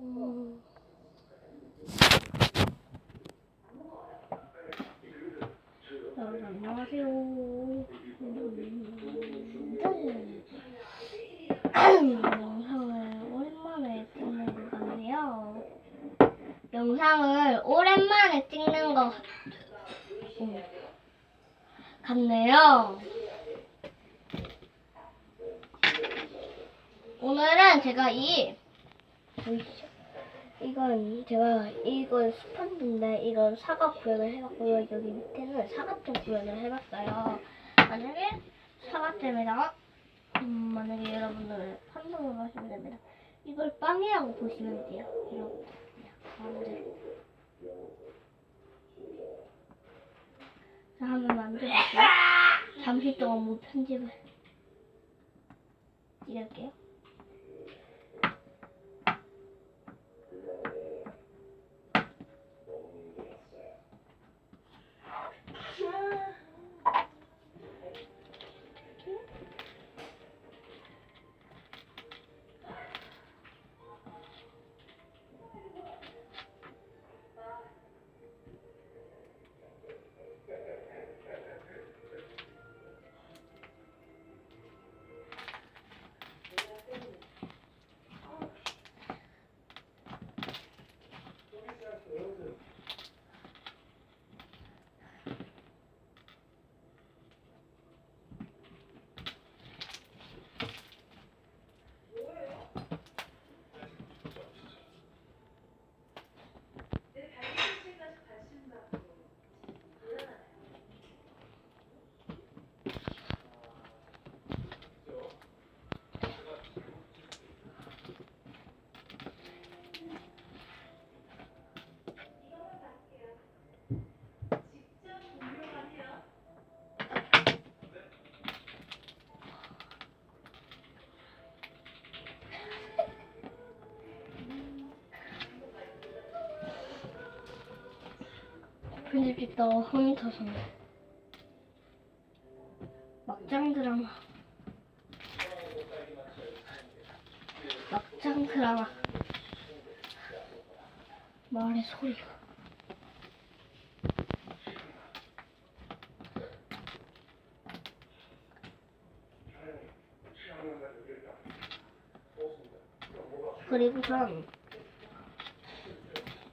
음. 여러분 안녕하세요. 영상을 오랜만에 찍는 것 같네요. 영상을 오랜만에 찍는 것 같네요. 오늘은 제가 이 보이시죠? 이건 제가 이건 스펀지인데 이건 사과 구현을 해봤고요. 여기 밑에는 사과잼 구현을 해봤어요. 만약에 사과잼에다가 음, 만약에 여러분들 판독을 하시면 됩니다. 이걸 빵이라고 보시면 돼요. 이렇게 가운데. 자 한번 만들어볼게요. 잠시 동안 무 편집을 찍을게요. 편집 혼이 터서 막장 드라마. 막장 드라마. 말의 소리가 그리고 전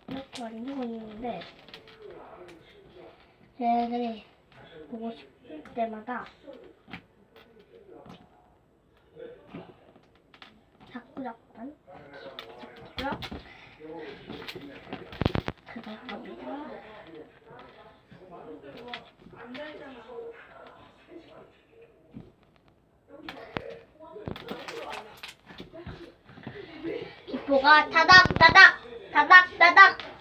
이렇게 만들고 있는데 얘들이 보고 싶을 때마다 자꾸 자꾸만 자꾸요 그걸 합니다. 기포가 다닥 다닥 다닥 다닥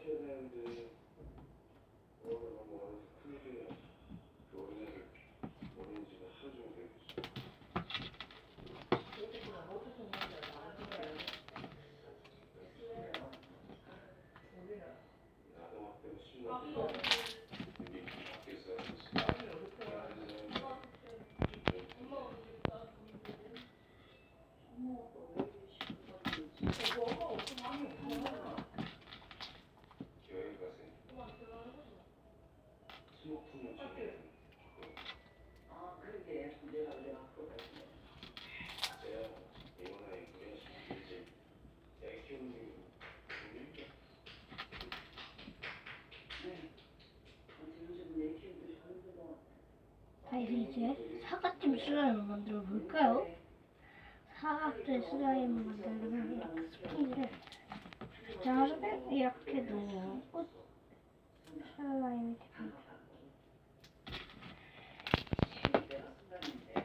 question and uh, 이제 사과찜 슬라임을 만들어 볼까요? 사과찜 슬라임을 만들려면 이렇게 스펀지를 자르면 이렇게 놓고 슬라임이 됩니다.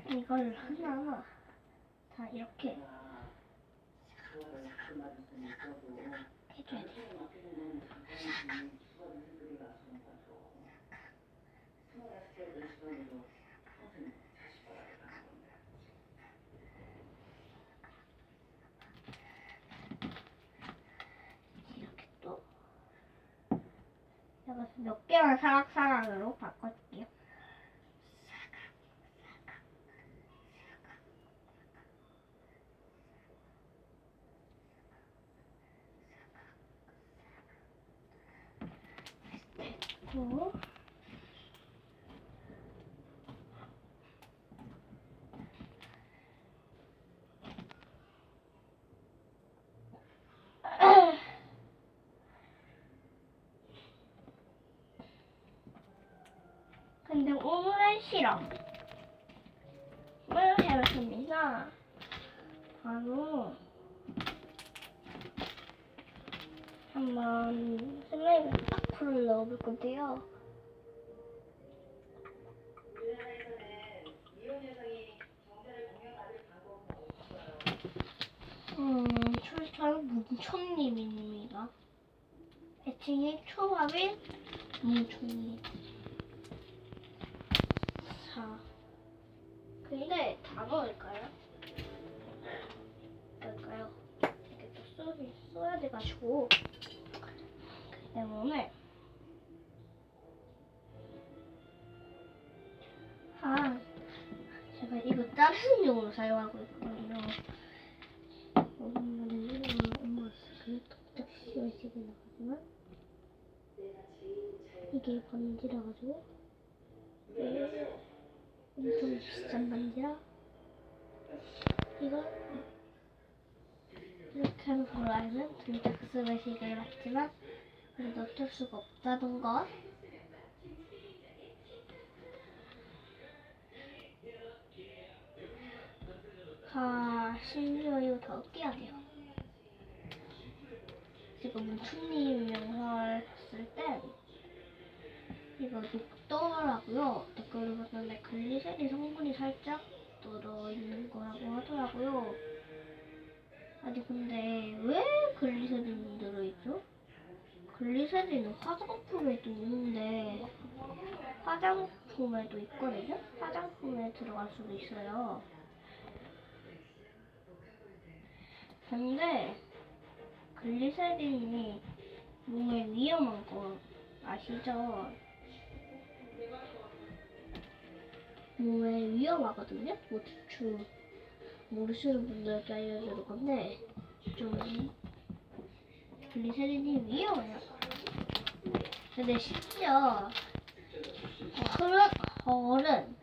이걸 하나 다 이렇게 해줘야 돼요. 이렇 몇 개만 사각사각으로 바꿔줄게요. 됐고 근데 오늘은 실험. 을 해봤습니다. 바로 한번 슬라임을 파크를 넣어볼 건데요. 음, 출처는 문총님입니다. 애칭이 초밥인 문총님. 자, 근데 다 넣을까요? 넣을까요? 이렇게 또 써야, 써야 돼가지고 그 때문에 아 제가 이거 다른 용으로 사용하고 있거든요. 엄마는 엄마 그 독작 시원식이 나가지만 이게 번지라 가지고 엄청 비싼 반지라 이거 이렇게 하는 걸 알면 등짝스의 시계를 맞지만 그래도 어쩔 수가 없다는 것 자, 심지어 이거 더 깨야 돼요. 지금 문충님 영상을 봤을 땐 이거 녹더라고요. 댓글을 봤는데 글리세린 성분이 살짝 들어있는 거라고 하더라고요. 아니 근데 왜 글리세린이 들어있죠? 글리세린은 화장품에도 있는데 화장품에도 있거든요? 화장품에 들어갈 수도 있어요. 근데 글리세린이 몸에 위험한 거 아시죠? 몸에 위험하거든요? 뭐 대충 모르시는 분들께 알려줄 건데 좀 글리세린이 위험해요. 근데 심지어 어른, 어른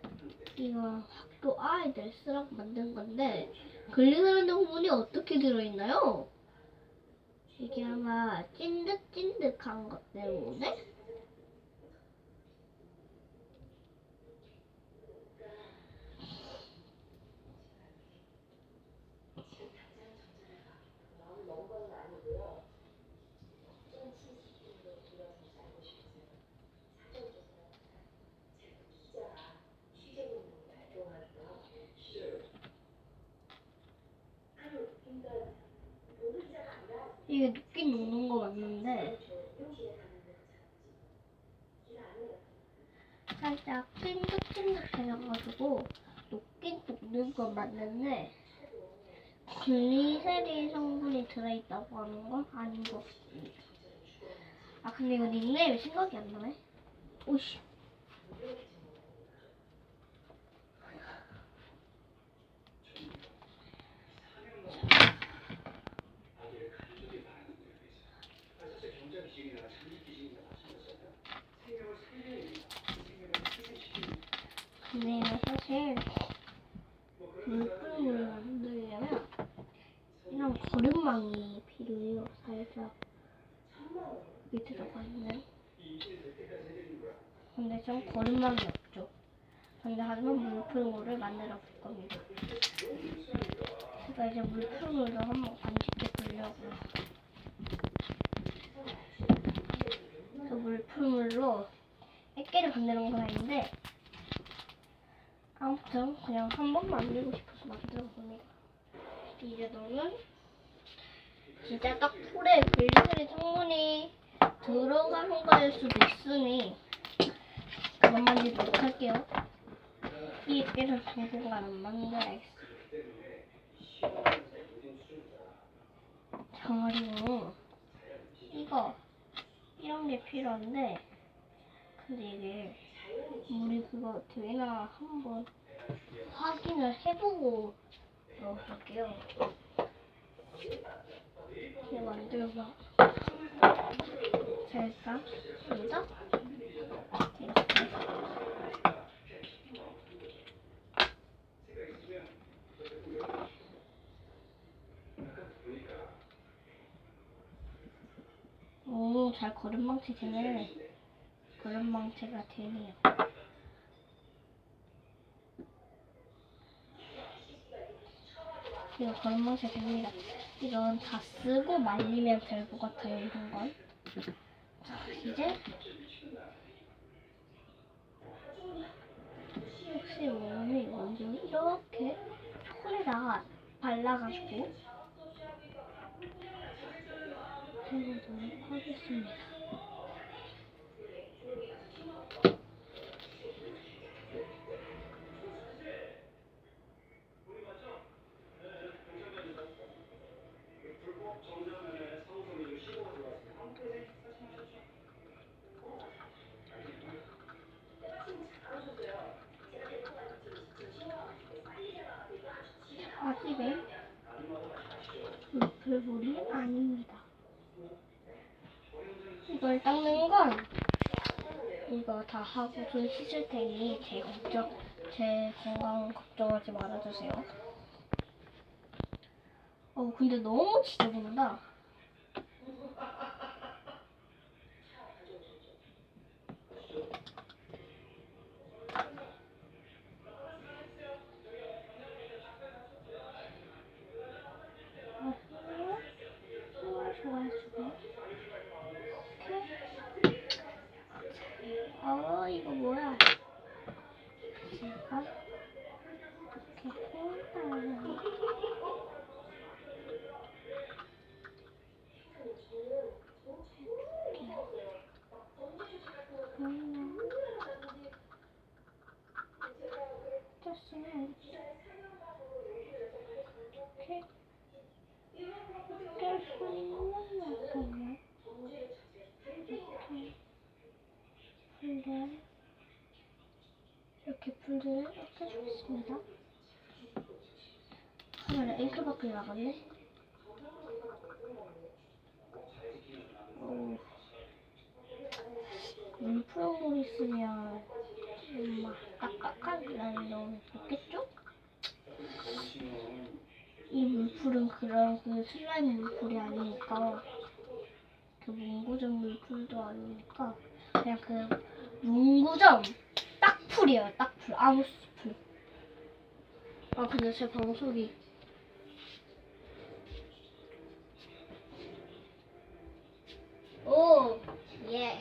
이거 학교 아이들 쓰라고 만든 건데 글리세린 성분이 어떻게 들어있나요? 이게 아마 찐득찐득한 것 때문에 이게 녹긴 녹는 거 맞는데 살짝 찐득찐득해져가지고 녹긴 녹는 건 맞는데 글리세린 성분이 들어있다고 하는 건 아닌 것 같습니다. 아 근데 이거 닉네임이 생각이 안 나네. 오씨. 근데 이거 사실 물품을 만들려면 이런 거름망이 필요해요. 살짝 밑에 들어가 있는. 거름망이 없죠. 근데 하지만 물품을 만들어 볼 겁니다. 제가 이제 물품으로 한번 간직해 보려고요. 그 물품으로 액계를 만드는 건 아닌데 아무튼 그냥 한 번 만들고 싶어서 만들어 봅니다. 이제 너는 진짜 딱 풀에 글리스리 성분이 들어가는 거일 수도 있으니 그 만 만들도록 할게요. 이 액계를 당분간은 만들어야겠어. 자, 그리고 이거 이런 게 필요한데 근데 이게 우리 그거 되나 한번 확인을 해보고 넣어볼게요. 이거 만들어봐. 자, 일단 여기다 이렇게 오, 잘 거름망치 되네. 거름망치가 되네요. 이거 거름망치 됩니다. 이건 다 쓰고 말리면 될 것 같아요, 이런 건. 자, 이제. 혹시 모르면 먼저 이렇게 손에다가 발라가지고 보도록 하겠습니다. 아직은 물풀물이 아닙니다. 이걸 닦는 건 이거 다 하고 손 씻을 테니 제 걱정, 제 건강 걱정하지 말아주세요. 어 근데 너무 지저분하다. 어, 좋아 좋아 좋아. 어, 이거 뭐야? 제가 이렇게 해봐요. 음. 됐어요. 이렇게 이렇게 손만 약간요. 이렇게. 풀들 이렇게 풀들을 이렇게 주겠습니다. 카메라 앵크밖에 나갔네. 오. 물풀물 있으면 음, 막 딱딱한 라인 너무 좋겠죠? 이 물풀은 그런 그 슬라임 물풀이 아니니까 그 문구점 물풀도 아니니까 그냥 그 문구점 딱풀이에요 딱풀 아무 풀. 아 근데 제 방송이 오 예.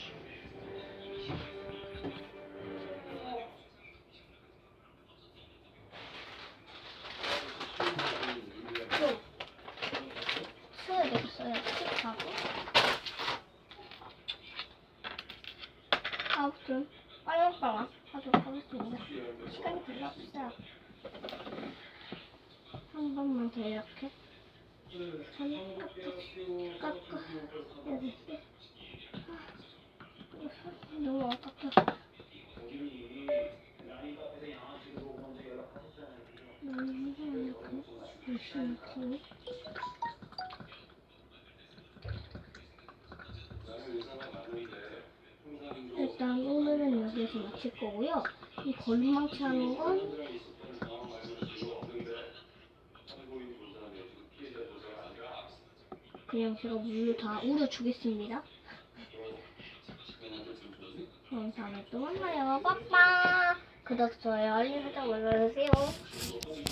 시작. 한 번만 더 이렇게. 저는 깍깍 깍깍 너무 아깝다. 너무 힘들어. 열심히 키우. 일단 오늘은 여기서 마칠 거고요. 이 걸음망치 하는 건 그냥 제가 물로 다 우려주겠습니다. 그럼 다음에 또 만나요. 빠빠! 구독, 좋아요, 알림 설정 눌러주세요.